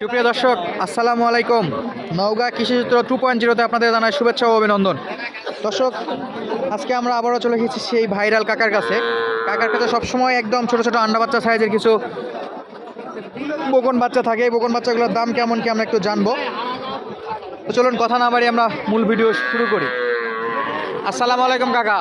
সুপ্রিয় দর্শক, আসসালামু আলাইকুম। নওগাঁ কৃষিচিত্র টু পয়েন্ট জিরোতে আপনাদের জানাই শুভেচ্ছা ও অভিনন্দন। দর্শক, আজকে আমরা আবারও চলে এসেছি সেই ভাইরাল কাকার কাছে। কাকার কাছে সবসময় একদম ছোট ছোট আন্ডা বাচ্চা সাইজের কিছু বকন বাচ্চা থাকে। এই বকন বাচ্চাগুলোর দাম কেমন কি আমরা একটু জানব। তো চলুন, কথা না বাড়ি আমরা মূল ভিডিও শুরু করি। আসসালামু আলাইকুম কাকা।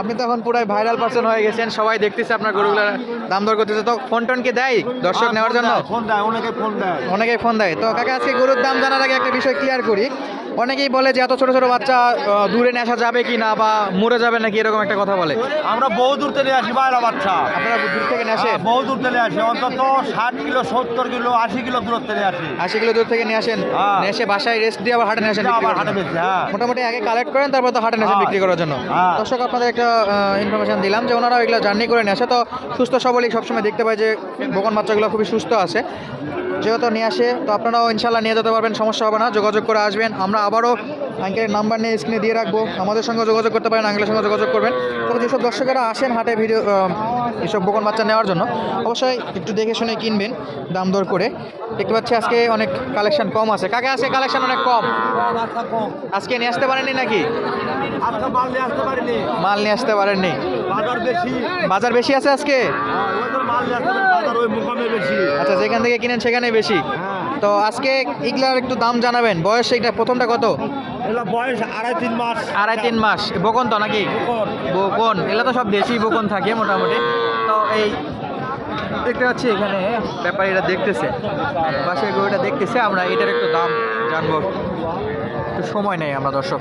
আপনি তো এখন পুরাই ভাইরাল পার্সন হয়ে গেছেন সবাই দেখতেছে আপনার গরুগুলোর দাম দর করতেছে। তো ফোন টোন কি দেয় দর্শক নেওয়ার জন্য? হ্যাঁ, ফোন দেয় অনেকে ফোন দেয়। অনেকেই ফোন দেয়। তো কাকা আজকে গরুর দাম জানার আগে একটা বিষয় ক্লিয়ার করি। অনেকেই বলে যে এত ছোট ছোট বাচ্চা দূরে নেশা যাবে কি না বা মরে যাবে নাকি এরকম একটা কথা বলে? আমরা বহু দূর থেকে আসি বাইরা বাচ্চা। আপনারা দূর থেকে নেশে? হ্যাঁ, বহু দূর থেকে আসি। অন্তত ষাট কিলো সত্তর কিলো আশি কিলো দূর থেকে আসি। আশি কিলো দূর থেকে নিয়ে আসেন? হ্যাঁ। নেশে বাসায় রেস্ট দিয়ে আবার হাটে নিয়ে আসেন আবার হাটে। হ্যাঁ। মোটামুটি আগে কালেক্ট করেন তারপর তো হাটে নেশে হ্যাঁ। বিক্রি করার জন্য। দর্শক আপনাদের একটা ইনফরমেশন দিলাম যে ওনারা এগুলো জার্নি করে নিয়ে আসে তো সুস্থ সবলই সবসময় দেখতে পাই যে বকন বাচ্চাগুলো খুবই সুস্থ আছে। যেহেতু নিয়ে আসে তো আপনারাও ইনশাল্লাহ নিয়ে যেতে পারবেন সমস্যা হবে না যোগাযোগ করে আসবেন। আমরা আবারও আঙ্কেলের নাম্বার নিয়ে স্ক্রিনে দিয়ে রাখব। আমাদের সঙ্গে যোগাযোগ করতে পারেন আঙ্কেলের সঙ্গে যোগাযোগ করবেন। তবে যেসব দর্শকেরা আসেন হাটে ভিডিও এসব বকন বাচ্চা নেওয়ার জন্য অবশ্যই একটু দেখে শুনে কিনবেন দাম দর করে। দেখতে পাচ্ছি আজকে অনেক কালেকশন কম আছে। কাকে আজকে কালেকশন অনেক কম? আজকে নিয়ে আসতে পারেননি নাকি? মাল নিয়ে আসতে পারিনি। মাল নিয়ে আসতে পারেননি। বেশি। বাজার বেশি আছে আজকে? বেশি। আচ্ছা যেখান থেকে কিনেন সেখানে বেশি। হ্যাঁ। তো আজকে এগুলার একটু দাম জানাবেন। বয়স এটা প্রথমটা কত? বয়স আড়াই তিন মাস। আড়াই তিন মাস। বকন তো নাকি? বকন। এগুলো তো সব দেশি বকন থাকে মোটামুটি। তো এই দেখতে পাচ্ছি এখানে ব্যাপারীরা দেখতেছে। পাশে গরুটা দেখতেছে আমরা এটার একটু দাম জানব। একটু সময় নেই আমরা দর্শক।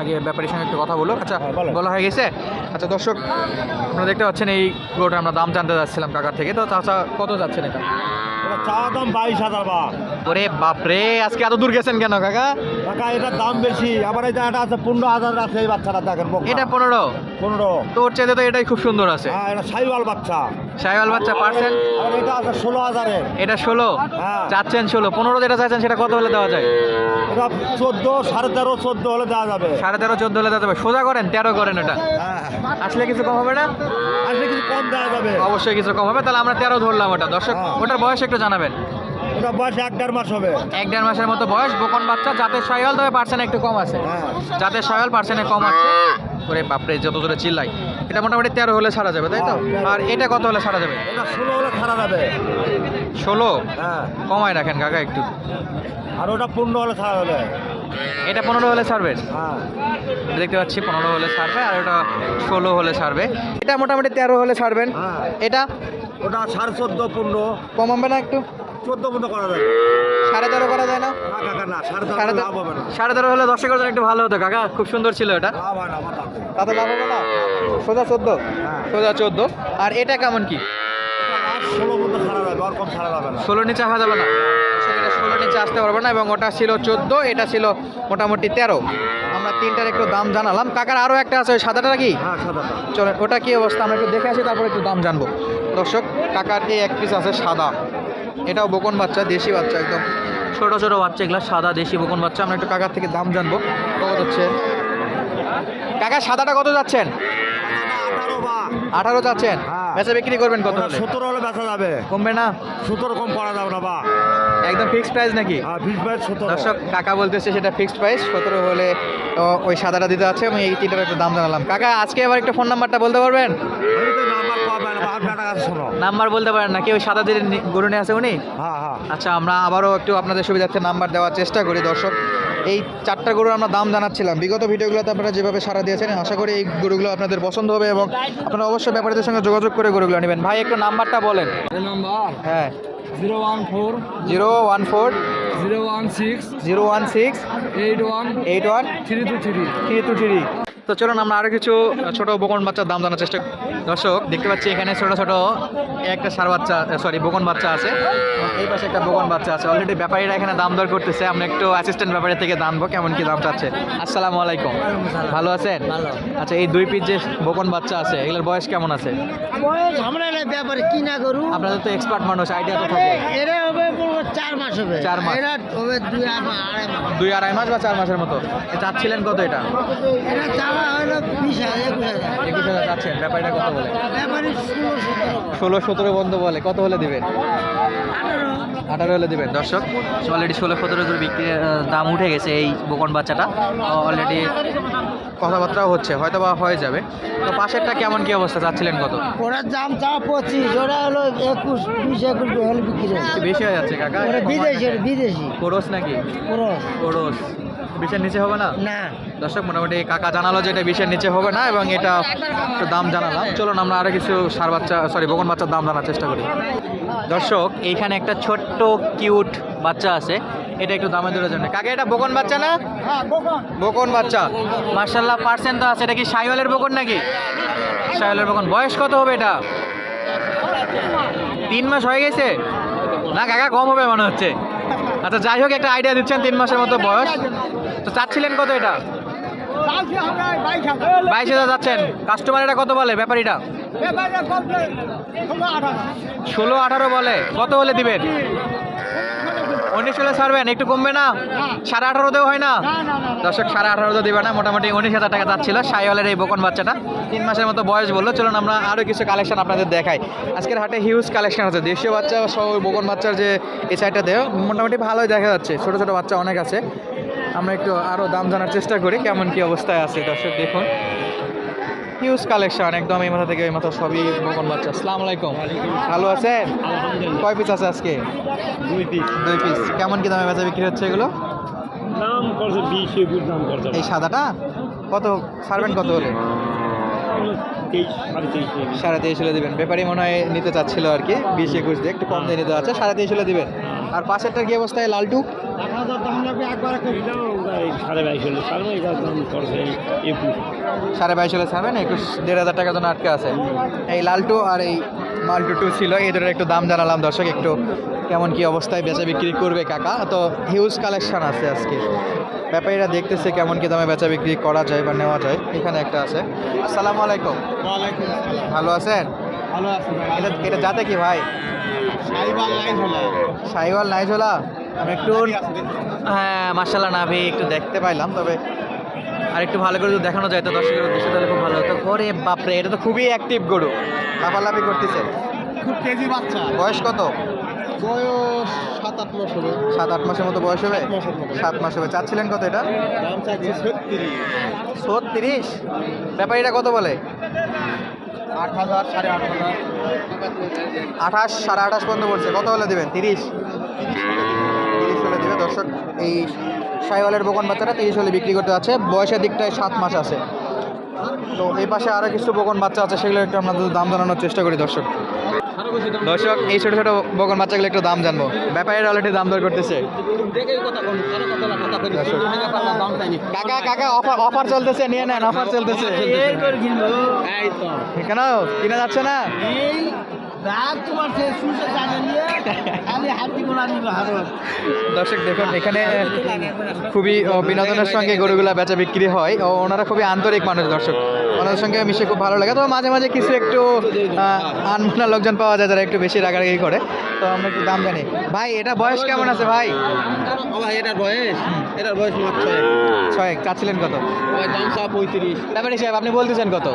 আগে ব্যাপারের সঙ্গে একটু কথা বলো আচ্ছা হ্যাঁ, বলা হয়ে গেছে? আচ্ছা দর্শক আপনারা দেখতে পাচ্ছেন এই গরুটা আমরা দাম জানতে যাচ্ছিলাম কাকার থেকে। তো চাচা কত যাচ্ছেন এটা? চা চাওয়া দাম বাইশ হাজার বা ওরে বাপরে আজকে এত দূর গেছেন কেন কাকা? টাকা এটার দাম বেশি। আবার এই জায়গাটা আছে পনেরো হাজার আছে এই বাচ্চাটা দেখেন। এটা পনেরো? পনেরো। তোর চাইতে তো এটাই খুব সুন্দর আছে। হ্যাঁ এটা সাইওয়াল বাচ্চা। সাইওয়াল বাচ্চা পার্সেন্ট আর এটা আছে ষোলো হাজারের এটা ষোলো? হ্যাঁ। চাচ্ছেন ষোলো? পনেরো যেটা চাচ্ছেন সেটা কত হলে দেওয়া যায়? এটা চোদ্দ সাড়ে তেরো চোদ্দ হলে দেওয়া যাবে। সাড়ে তেরো চোদ্দ হলে দেওয়া যাবে। সোজা করেন তেরো করেন এটা হ্যাঁ। আসলে কিছু কম হবে না? আসলে কিছু কম দেওয়া যাবে। অবশ্যই কিছু কম হবে। তাহলে আমরা তেরো ধরলাম ওটা। দর্শক হ্যাঁ। ওটার বয়স একটু জানাবেন। ওটা বয়স এক দেড় মাস হবে। এক দেড় মাসের মতো বয়স বোকন বাচ্চা জাতের সাইওয়াল তবে পার্সেন্ট একটু কম আছে। জাতের সাইওয়াল পার্সেন্টে কম আছে। ওরে বাপরে যত দূরে চিল্লাই। এটা মোটামুটি তেরো হলে ছাড়া যাবে তাই তো? 13 আর এটা কত হলে ছাড়া যাবে? এটা ষোলো হলে ছাড়া যাবে। ষোলো? হ্যাঁ। কমায় রাখেন কাকা একটু। আর ওটা পনেরো হলে ছাড়া যাবে। এটা পনেরো হলে ছাড়বেন হ্যাঁ। দেখতে পাচ্ছি পনেরো হলে ছাড়বে আর ওটা ষোলো হলে ছাড়বে এটা মোটামুটি তেরো হলে ছাড়বেন হ্যাঁ। এটা? ওটা সাড়ে চোদ্দ পনেরো। কমাবে না একটু? চোদ্দ পনেরো করা যাবে। সাড়ে তেরো করা যায় না? কাকা না সাড়ে তেরো হবে না। সাড়ে তেরো হলে দশের জন্য একটু ভালো হতো কাকা। খুব সুন্দর ছিল এটা। তাতে লাভ হবে না? সোজা চোদ্দ? হ্যাঁ। সোজা চোদ্দ। আর এটা কেমন কি? ষোলো মতো ছাড়া যাবে আর কম ছাড়া যাবে না। ষোলো নিচে আসা যাবে না? ষোলো নিচে আসতে পারবে না এবং ওটা ছিল চোদ্দ এটা ছিল মোটামুটি তেরো। আমরা তিনটার একটু দাম জানালাম। কাকার আরও একটা আছে ওই সাদাটা কি হ্যাঁ চলেন ওটা কি অবস্থা? আমরা একটু দেখে আসি তারপর একটু দাম জানব। দর্শক কাকার এই এক পিস আছে সাদা। এটাও বকন বাচ্চা দেশি বাচ্চা একদম। ছোটো ছোটো বাচ্চা এগুলো সাদা দেশি বকন বাচ্চা। আমরা একটু কাকার থেকে দাম জানব। কত হচ্ছে কাকা সাদাটা কত যাচ্ছেন? আঠারো যাচ্ছেন। হ্যাঁ। বেচা বিক্রি করবেন কত সতেরো হলে? বেচা যাবে। কমবে না? সতেরো কম করা যাবে না বা। একদম ফিক্সড প্রাইস নাকি? সতেরো দর্শক কাকা বলতেছে সেটা ফিক্সড প্রাইস সতেরো হলে ওই সাদাটা দিতে আছে। আমি এই তিনটার একটু দাম জানালাম। কাকা আজকে আবার একটা ফোন নাম্বারটা বলতে পারবেন? নাম্বার না বলতে পারেন নাকি ওই সাদা যে নি- গরু নিয়ে আছে উনি? হ্যাঁ হ্যাঁ। আচ্ছা আমরা আবারও একটু আপনাদের সুবিধার্থে নাম্বার দেওয়ার চেষ্টা করি দর্শক। এই চারটা গরুর আমরা দাম জানাচ্ছিলাম। বিগত ভিডিওগুলোতে আপনারা যেভাবে সারা দিয়েছেন আশা করি এই গরুগুলো আপনাদের পছন্দ হবে এবং আপনারা অবশ্যই ব্যাপারীদের সঙ্গে যোগাযোগ করে গরুগুলো নেবেন। ভাই একটু নাম্বারটা বলেন। নাম্বার হ্যাঁ। Zero one four zero one four zero one six zero one six eight one eight one three two three three two three তো চলুন আমরা আরও কিছু ছোট বকন বাচ্চার দাম জানার চেষ্টা। দর্শক দেখতে পাচ্ছি এখানে ছোট ছোট একটা সার বাচ্চা সরি বকন বাচ্চা আছে। এই পাশে একটা বকন বাচ্চা আছে। অলরেডি ব্যাপারীরা এখানে দাম দর করতেছে। আমরা একটু অ্যাসিস্ট্যান্ট ব্যাপারী থেকে জানব কেমন কি দাম চাচ্ছে? আসসালামু আলাইকুম। ভালো আছেন? আচ্ছা এই দুই পিস যে বকন বাচ্চা আছে এগুলোর বয়স কেমন আছে? বয়স আমরা ব্যাপারে কি না করু আপনাদের তো এক্সপার্ট মানুষ আইডিয়া তো থাকে। এরা হবে চার মাস হবে। চার মাস। তবে দুই আড়াই মাস। দুই আড়াই মাস বা চার মাসের মতো। চাচ্ছিলেন কত এটা? এটা চাওয়া হলো বিশ হাজার একুশ হাজার। একুশ হাজার চাচ্ছেন। ব্যাপারটা কত বলে? ব্যাপারে ষোলো সতেরো। ষোলো সতেরো বন্ধ বলে। কত হলে দিবেন? আঠারো। আঠারো হলে দিবেন। দর্শক অলরেডি ষোলো সতেরো করে বিক্রি দাম উঠে গেছে এই বোকন বাচ্চাটা। অলরেডি কথাবার্তাও হচ্ছে হয়তো বা হয়ে যাবে। তো পাশেরটা কেমন কি অবস্থা? চাচ্ছিলেন কত? ওটার দাম চা পঁচিশ ওটা হলো একুশ বিশ একুশ হলে বিক্রি একটু বেশি হয়ে যাচ্ছে কাকা? ওটা বিদেশি বিদেশি। কোরস নাকি? পুরো কোরস বিশের নিচে হবে না? না। দর্শক মোটামুটি কাকা জানালো যে এটা বিশের নিচে হবে না এবং এটা একটু দাম জানালাম। চলুন আমরা আরও কিছু সার বাচ্চা সরি বকন বাচ্চার দাম জানার চেষ্টা করি। দর্শক এইখানে একটা ছোট্ট কিউট বাচ্চা আছে। এটা একটু দামে দূরের জন্য। কাকা এটা বকন বাচ্চা না? বকন। বাচ্চা। মার্শাল্লাহ পার্সেন্ট তো আছে। এটা কি সাইওয়ালের বকন নাকি? সাহেলের বকন। বয়স কত হবে এটা? তিন মাস হয়ে গেছে? না কাকা কম হবে মনে হচ্ছে। আচ্ছা যাই হোক একটা আইডিয়া দিচ্ছেন তিন মাসের মতো বয়স। তো চাচ্ছিলেন কত এটা? বাইশ হাজার। যাচ্ছেন। কাস্টমার এটা কত বলে ব্যাপারীটা? ষোলো আঠারো। বলে। কত হলে দিবেন? উনিশ হলে ছাড়বেন, একটু কমবে না। সাড়ে আঠারোতেও হয় না। দর্শক, সাড়ে আঠারোতে দিবে না, মোটামুটি উনিশ হাজার টাকা যাচ্ছিল সাইওয়ালের এই বকন বাচ্চাটা। তিন মাসের মতো বয়স বলল, চলুন আমরা আরও কিছু কালেকশন আপনাদের দেখাই। আজকের হাটে হিউজ কালেকশন আছে দেশীয় বাচ্চা সহ বকন বাচ্চার যে এই সাইডটাতে মোটামুটি ভালোই দেখা যাচ্ছে, ছোটো ছোটো বাচ্চা অনেক আছে। আমরা একটু আরও দাম জানার চেষ্টা করি, কেমন কি অবস্থায় আছে, দর্শক দেখুন। হিউজ কালেকশন একদম এই মাথা থেকে এই মাথা সবই বকন বাচ্চা। আসসালামু আলাইকুম। ভালো আছেন? কয় পিস আছে আজকে? দুই পিস দুই পিস কেমন কি দামে বেচা বিক্রি হচ্ছে এগুলো? দাম করছে বিশ একুশ দাম করছে। এই সাদাটা? কত? ছাড়বেন কত হলে? সাড়ে তেইশ হলে দিবেন। ব্যাপারই মনে হয় নিতে চাচ্ছিল আর কি বিশ একুশ দিয়ে। একটু কম দিয়ে নিতে আছে সাড়ে তেইশ হলে দিবেন। আর পাশেরটার কি অবস্থায়? লালটু? সাড়ে বাইশ হলে সাড়ে বাইশ দাম করছে একুশ। সাড়ে বাইশ হলে ছাড়বেন একুশ দেড় হাজার টাকা জন্য আটকে আছে। এই লালটু আর এই মালটু টু ছিল এই দুটোর একটু দাম জানালাম দর্শক একটু কেমন কি অবস্থায় বেচা বিক্রি করবে কাকা? তো হিউজ কালেকশন আছে আজকে। ব্যাপারীরা দেখতেছে কেমন কি দামে বেচা বিক্রি করা যায় বা নেওয়া যায়। এখানে একটা আছে। আসসালামু আলাইকুম। ভালো আছেন? ভালো আছে এটা এটা যাতে কি ভাই? সাইওয়াল নাইজোলা। আমি একটু হ্যাঁ মার্শাল্লাহ নাভি একটু দেখতে পাইলাম তবে আর একটু ভালো করে যদি দেখানো যায় তো দর্শকের উদ্দেশ্যে তাহলে খুব ভালো হতো। ঘরে বাপরে এটা তো খুবই অ্যাক্টিভ গরু। লাফালাফি করতেছে। খুব তেজি বাচ্চা। বয়স কত? বয়স সাত আট মাস হবে। সাত আট মাসের মতো বয়স হবে? সাত মাস হবে। চাচ্ছিলেন কত এটা? ছত্রিশ। ছত্রিশ? ব্যাপারীটা কত বলে? আট হাজার সাড়ে আট হাজার। আঠাশ সাড়ে আঠাশ পর্যন্ত বলছে। কত হলে দেবেন? তিরিশ। তিরিশ হলে দেবে। দর্শক এই সাইওয়ালের বকন বাচ্চাটা তিরিশ হলে বিক্রি করতে আছে বয়সের দিকটায় সাত মাস আছে। তো এই পাশে আরও কিছু বকন বাচ্চা আছে সেগুলো একটু আপনাদের দাম জানানোর চেষ্টা করি দর্শক। দর্শক এই ছোটো ছোটো বকন বাচ্চাগুলো একটু দাম জানব। ব্যাপারীরা অলরেডি দাম দর করতেছে। কাকা কাকা অফার অফার চলতেছে নিয়ে নেন অফার চলতেছে। কেন? কিনা যাচ্ছে না? দর্শক দেখুন এখানে খুবই বিনোদনের সঙ্গে গরুগুলা বেচা বিক্রি হয়। ও ওনারা খুবই আন্তরিক মানুষ দর্শক। ওনাদের সঙ্গে মিশে খুব ভালো লাগে। তো মাঝে মাঝে কিছু একটু আনমনা লোকজন পাওয়া যায় যারা একটু বেশি রাগারাগি করে। তো আমরা একটু দাম জানি। ভাই এটা বয়স কেমন আছে ভাই? ভাই এটার বয়স? এটার বয়স মাত্র ছয়। চাচ্ছিলেন কত? দাম চা পঁয়ত্রিশ। ব্যাপারে সাহেব আপনি বলতেছেন কত?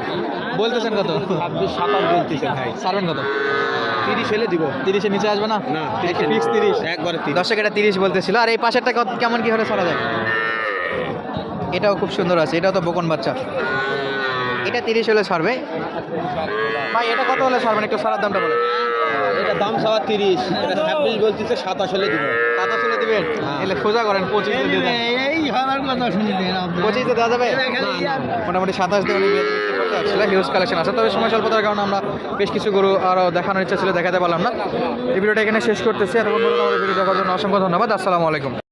বলতেছেন কত? ছাব্বিশ সাতাশ বলতেছে ভাই। ছাড়বেন কত? তিরিশ হলে দিব। তিরিশের নিচে আসবে না? না, ফিক্স তিরিশ। একবারে দর্শক এটা তিরিশ বলতেছিল। আর এই পাশেরটা কেমন কি হলে ছাড়া যায়? এটাও খুব সুন্দর আছে। এটাও তো বকন বাচ্চা। এটা তিরিশ হলে সরবে ভাই এটা কত হলে ছাড়বেন? একটু ছাড়ার দামটা বলে এটা দাম চাওয়া তিরিশ। এটা ছাব্বিশ বলতেছে সাতাশ হলে দিব। সাতাশ হলে দিবেন এলে সোজা করেন পঁচিশ দিয়ে এই হওয়ার কথা শুনি দেন পঁচিশে দেওয়া যাবে? মোটামুটি সাতাশ দিয়ে হিউজ কালেকশন আছে। তবে সময় স্বল্পতার কারণে আমরা বেশ কিছু গরু আরও দেখানোর ইচ্ছা ছিল দেখাতে পারলাম না। এই ভিডিওটা এখানে শেষ করতেছি। এতক্ষণ আমাদের ভিডিও দেখার জন্য অসংখ্য ধন্যবাদ। আসসালামু আলাইকুম।